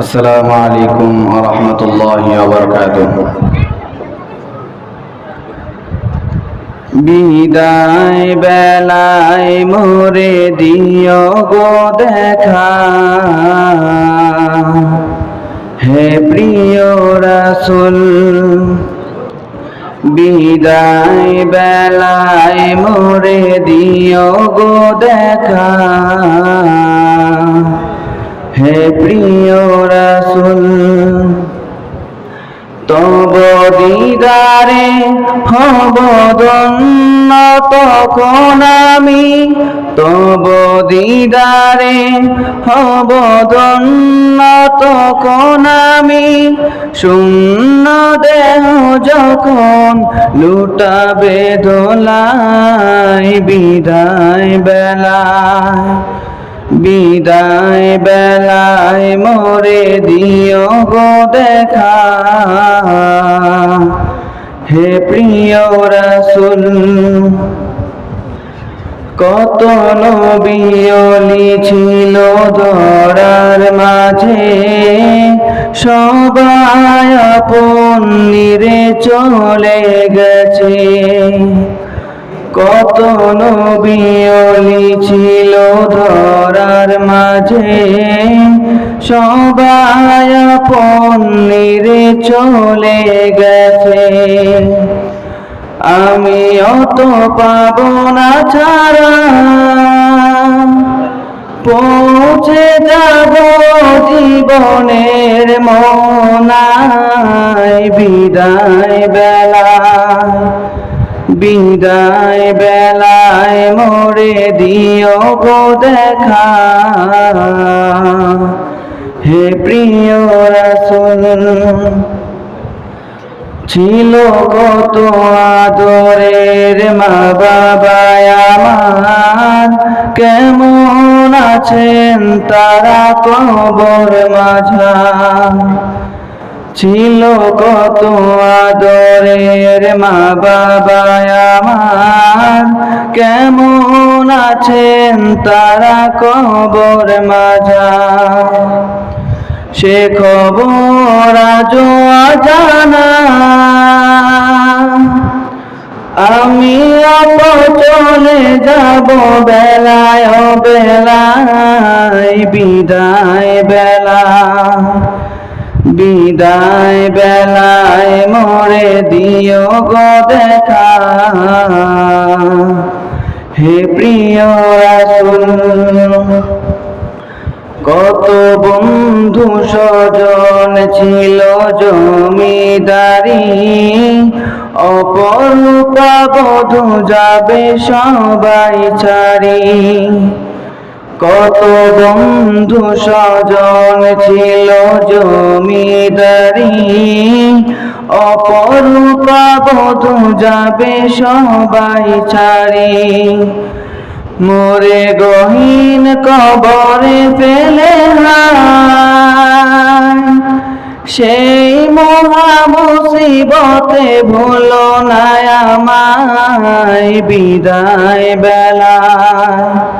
আসসালামু আলাইকুম রহমতুল্লাহ বরকাত বিদায় বেলায় মোরে দিও গো দেখা। হে প্রিয় রাসুল, বিদায় বেলায় মোরে দিও গো দেখা। প্রিয় রাসুল, তব দিদারে হব তখন আমি, তব দিদারে হব তখন আমি, শূন্য দেহ যখন লুটাবে দোলাই বিদায় বেলায় বিদায় বেলায় মোরে দিও গো দেখা। হে প্রিয় রাসুল, কত নবিয়লি ছিল ধরার মাঝে। সবাই আপন নিরে চলে গেছে। কত নবিয়লি ছিল ধরার মাঝে। সবাই আপন নিরে চলে গেছে। আমি অত পাব না ছাড়া। পৌঁছে যাব জীবনের মনায়। বিদায় বেলা বিদায় বেলায় মোরে দিও গো দেখা। হে প্রিয় রাসুল, ছিল কত আদরের মা বাবা আমার। কেমন আছেন তারা কবর মাঝা ছিল কত আদরের মা বাবা আমার। কেমন আছেন তারা কবর মাজা সে খবর আজও জানা আমি চলে যাব বেলায় বেলায় বিদায় বেলা। বিদায় বেলায় মরে দিও গো দেখা। হে প্রিয় রাসুল, কত বন্ধু স্বজন ছিল জমিদারি। অপরূপা বধু যাবে সবাই ছাড়ি। কত বন্ধু স্বজন ছিল জমিদারি, অপরূপা বধু যাবে সবাই ছাড়ি। মোরে গহীন কবরে ফেলে সেই মহা মুসিবতে ভুলো না আমায়, বিদায় বেলায়।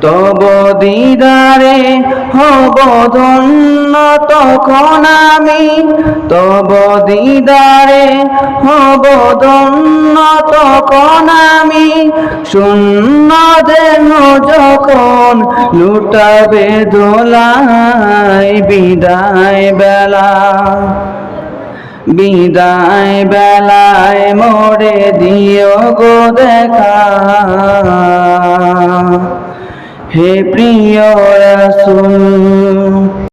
তব দিদারে হব ধন্য তখন আমি। তব দিদারে হব ধন্য তখন আমি। শূন্য দেহ যখন লুটাবে দোলাই বিদায় বেলা। বিদায় বেলায় মোরে দিও গো দেখা। হে প্রিয় রাসূল